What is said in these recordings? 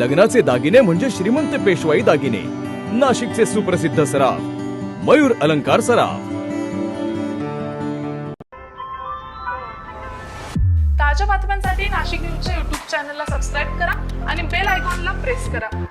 लग्नाचे दागिने म्हणजे श्रीमंत पेशवाई दागिने. नाशिकचे सुप्रसिद्ध सराफ मयूर अलंकार सराफ. ताज्या बातम्यांसाठी नाशिक न्यूजच्या युट्यूब चॅनलला सबस्क्राईब करा आणि बेल आयकॉनला प्रेस करा.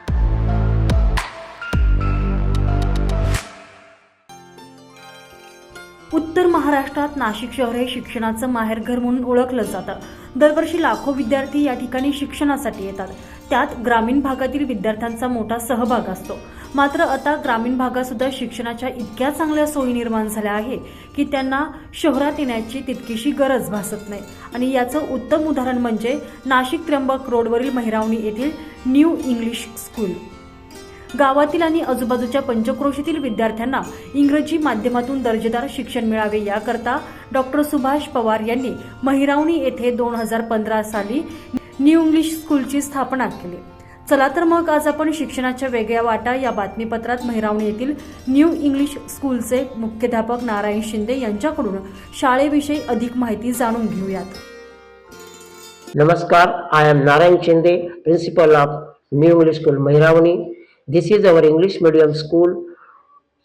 उत्तर महाराष्ट्रात नाशिक शहर हे शिक्षणाचं माहेरघर म्हणून ओळखलं जातं. दरवर्षी लाखो विद्यार्थी या ठिकाणी शिक्षणासाठी येतात. त्यात ग्रामीण भागातील विद्यार्थ्यांचा मोठा सहभाग असतो. मात्र आता ग्रामीण भागात सुद्धा शिक्षणाच्या इतक्या चांगल्या सोयी निर्माण झाल्या आहे की त्यांना शहरात येण्याची तितकीशी गरज भासत नाही. आणि याचं उत्तम उदाहरण म्हणजे नाशिक त्र्यंबक रोडवरील महिरावणी येथील न्यू इंग्लिश स्कूल. गावातील आणि आजूबाजूच्या पंचक्रोशीतील विद्यार्थ्यांना इंग्रजी माध्यमातून दर्जेदार शिक्षण मिळावे याकरता डॉक्टर सुभाष पवार यांनी महिरावणी येथे दोन हजार पंधरा साली न्यू इंग्लिश स्कूलची स्थापना केली. चला तर मग आज आपण शिक्षणाच्या वेगळ्या वाटा या बातमीपत्रात महिरावणी येथील न्यू इंग्लिश स्कूलचे मुख्याध्यापक नारायण शिंदे यांच्याकडून शाळेविषयी अधिक माहिती जाणून घेऊयात. नमस्कार I am Narayan Shinde principal of new English school Mahiravani. This is our English medium school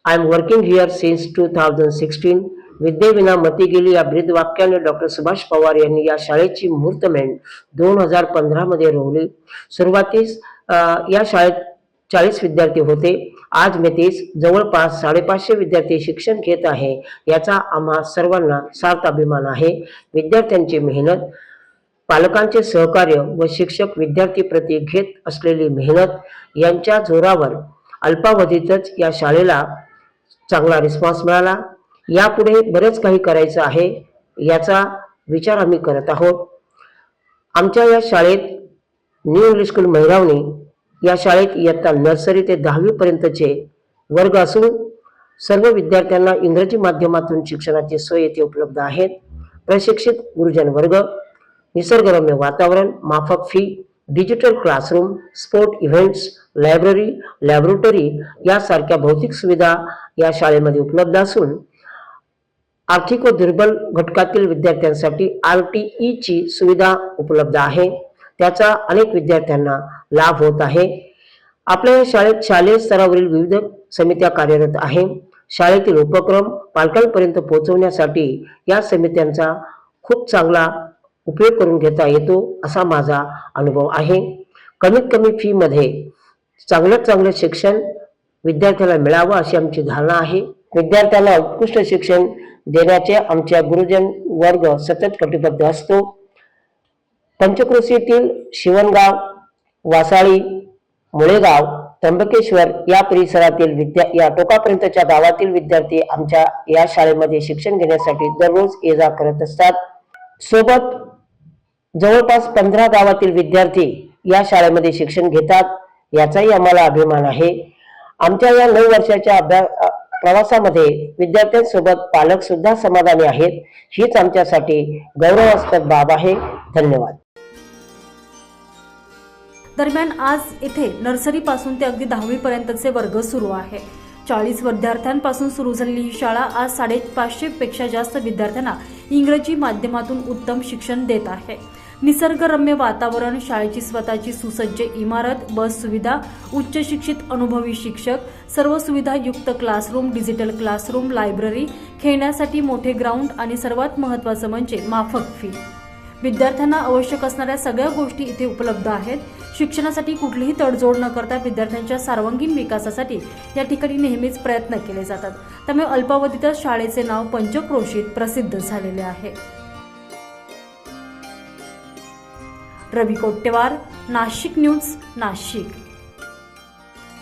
I am working here since two thousand sixteen विद्येविना मती गेली या ब्रीद वाक्याने डॉक्टर सुभाष पवार यांनी या शाळेची मुहूर्तमेंट दोन हजार पंधरा मध्ये रोवली. सुरुवातीस या शाळेत चाळीस विद्यार्थी होते. आज मेतीस जवळपास साडेपाचशे विद्यार्थी शिक्षण घेत आहे. याचा आम्हा सर्वांना सार्थ अभिमान आहे. विद्यार्थ्यांची मेहनत पालकांचे सहकार्य व शिक्षक विद्यार्थी प्रती घेत असलेली मेहनत यांच्या जोरावर अल्पावधीतच या शाळेला चांगला रिस्पॉन्स मिळाला. यापुढे बरेच काही करायचं आहे याचा विचार आम्ही करत आहोत. आमच्या या शाळेत न्यू इंग्लिश स्कूल महिरावणी या शाळेत इयत्ता नर्सरी ते दहावीपर्यंतचे वर्ग असून सर्व विद्यार्थ्यांना इंग्रजी माध्यमातून शिक्षणाची सोय येथे उपलब्ध आहेत. प्रशिक्षित गुरुजन वर्ग निसर्गरम्य वातावरण माफक fee digital classroom sport events library laboratory यासारख्या भौतिक सुविधा या शाळेमध्ये उपलब्ध असून आर्थिक व दुर्बल घटकातील विद्यार्थ्यांसाठी आर टी ईची सुविधा उपलब्ध आहे. त्याचा अनेक विद्यार्थ्यांना लाभ होत आहे. आपल्या शाळेत शालेय स्तरावरील विविध समित्या कार्यरत आहे. शाळेतील उपक्रम पालकांपर्यंत पोहोचवण्यासाठी या समित्यांचा खूप चांगला उपयोग करून घेता येतो असा माझा अनुभव आहे. कमीत कमी फीमध्ये चांगल्यात चांगलं शिक्षण विद्यार्थ्याला मिळावं अशी आमची धारणा आहे. विद्यार्थ्यांना उत्कृष्ट शिक्षण देण्याचे आमच्या गुरुजन वर्ग सतत कटिबद्ध असतो. पंचक्रोशीतील शिवणगाव वासाळी मुळेगाव त्र्यंबकेश्वर या परिसरातील विद्या या टोकापर्यंतच्या गावातील विद्यार्थी आमच्या या शाळेमध्ये शिक्षण घेण्यासाठी दररोज ये जा करत असतात. सोबत जवळपास पंधरा गावातील विद्यार्थी या शाळेमध्ये शिक्षण घेतात. याचाही आम्हाला अभिमान आहे. आमच्या या नऊ वर्षाच्या अभ्यास प्रवासामध्ये विद्यार्थ्यांसोबत पालक सुद्धा समाधानी आहेत हीच आमच्यासाठी गौरवास्पद बाब आहे. धन्यवाद. दरम्यान आज इथे नर्सरीपासून ते अगदी दहावीपर्यंतचे वर्ग सुरू आहे. चाळीस विद्यार्थ्यांपासून सुरू झालेली ही शाळा आज साडेपाचशे पेक्षा जास्त विद्यार्थ्यांना इंग्रजी माध्यमातून उत्तम शिक्षण देत आहे. निसर्गरम्य वातावरण शाळेची स्वतःची सुसज्ज इमारत बस सुविधा उच्च शिक्षित अनुभवी शिक्षक सर्व सुविधा युक्त क्लासरूम डिजिटल क्लासरूम लायब्ररी खेळण्यासाठी मोठे ग्राउंड आणि सर्वात महत्त्वाचं म्हणजे माफक फी विद्यार्थ्यांना आवश्यक असणाऱ्या सगळ्या गोष्टी इथे उपलब्ध आहेत. शिक्षणासाठी कुठलीही तडजोड न करता विद्यार्थ्यांच्या सर्वांगीण विकासासाठी या ठिकाणी नेहमीच प्रयत्न केले जातात. त्यामुळे अल्पावधीतच शाळेचे नाव पंचक्रोशीत प्रसिद्ध झालेले आहे. रवी कोट्टेवार नाशिक न्यूज नाशिक.